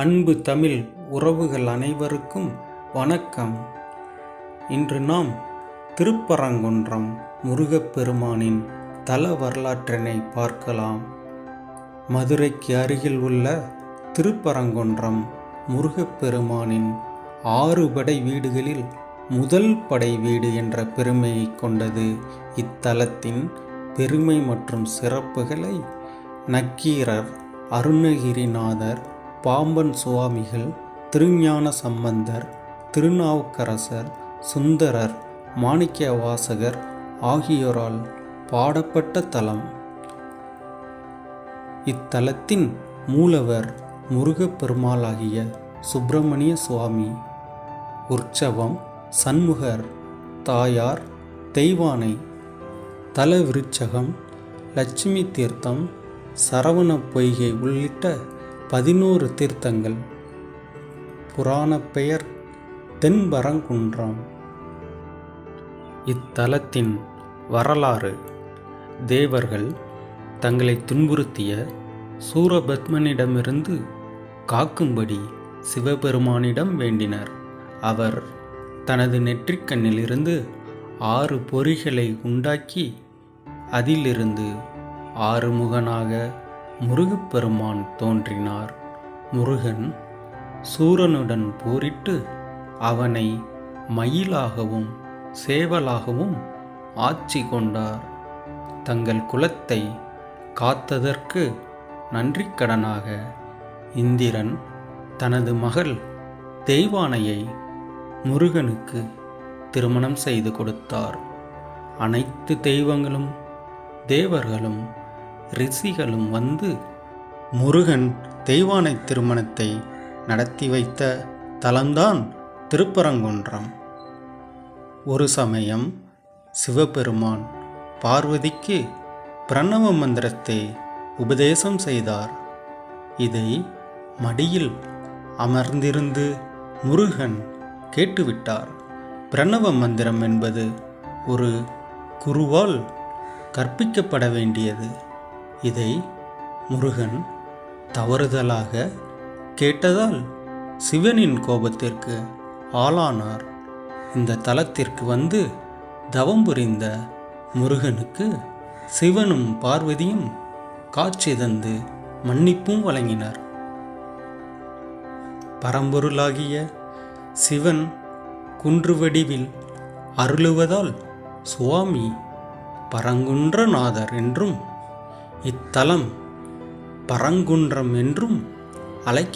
அன்பு தமிழ் உறவுகள் அனைவருக்கும் வணக்கம். இன்று நாம் திருப்பரங்குன்றம் முருகப்பெருமானின் தல வரலாற்றினை பார்க்கலாம். மதுரைக்கு அருகில் உள்ள திருப்பரங்குன்றம் முருகப்பெருமானின் ஆறு படை வீடுகளில் முதல் படை வீடு என்ற பெருமையை கொண்டது. இத்தலத்தின் பெருமை மற்றும் சிறப்புகளை நக்கீரர் அருணகிரிநாதர் பாம்பன் சுவாமிகள் திருஞான சம்பந்தர் திருநாவுக்கரசர் சுந்தரர் மாணிக்க வாசகர் ஆகியோரால் பாடப்பட்ட தலம். இத்தலத்தின் மூலவர் முருகப்பெருமாளாகிய சுப்பிரமணிய சுவாமி. உற்சவம் சண்முகர் தாயார் தெய்வானை. தல விருட்சகம் லட்சுமி தீர்த்தம் சரவண பொய்கை உள்ளிட்ட பதினோரு தீர்த்தங்கள். புராணப் பெயர் தென்பரங்குன்றம். இத்தலத்தின் வரலாறு. தேவர்கள் தங்களை துன்புறுத்திய சூரபத்மனிடமிருந்து காக்கும்படி சிவபெருமானிடம் வேண்டினர். அவர் தனது நெற்றிக்கண்ணிலிருந்து ஆறு பொறிகளை உண்டாக்கி அதிலிருந்து ஆறுமுகனாக முருகப்பெருமான் தோன்றினார். முருகன் சூரனுடன் போரிட்டு அவனை மயிலாகவும் சேவலாகவும் ஆட்சி கொண்டார். தங்கள் குலத்தை காத்ததற்கு நன்றிக்கடனாக இந்திரன் தனது மகள் தெய்வானையை முருகனுக்கு திருமணம் செய்து கொடுத்தார். அனைத்து தெய்வங்களும் தேவர்களும் ரிஷிகளும் வந்து முருகன் தெய்வானை திருமணத்தை நடத்தி வைத்த தலம்தான் திருப்பரங்குன்றம். ஒரு சமயம் சிவபெருமான் பார்வதிக்கு பிரணவ மந்திரத்தை உபதேசம் செய்தார். இதை மடியில் அமர்ந்திருந்து முருகன் கேட்டுவிட்டார். பிரணவ மந்திரம் என்பது ஒரு குருவால் கற்பிக்கப்பட வேண்டியது. இதை முருகன் தவறுதலாக கேட்டதால் சிவனின் கோபத்திற்கு ஆளானார். இந்த தலத்திற்கு வந்து தவம் புரிந்த முருகனுக்கு சிவனும் பார்வதியும் காட்சி தந்து மன்னிப்பும் வழங்கினர். பரம்பொருளாகிய சிவன் குன்று வடிவில் அருளுவதால் சுவாமி பரங்குன்றநாதர் என்றும் இத்தலம் பரங்குன்றம் என்றும் அழைக்க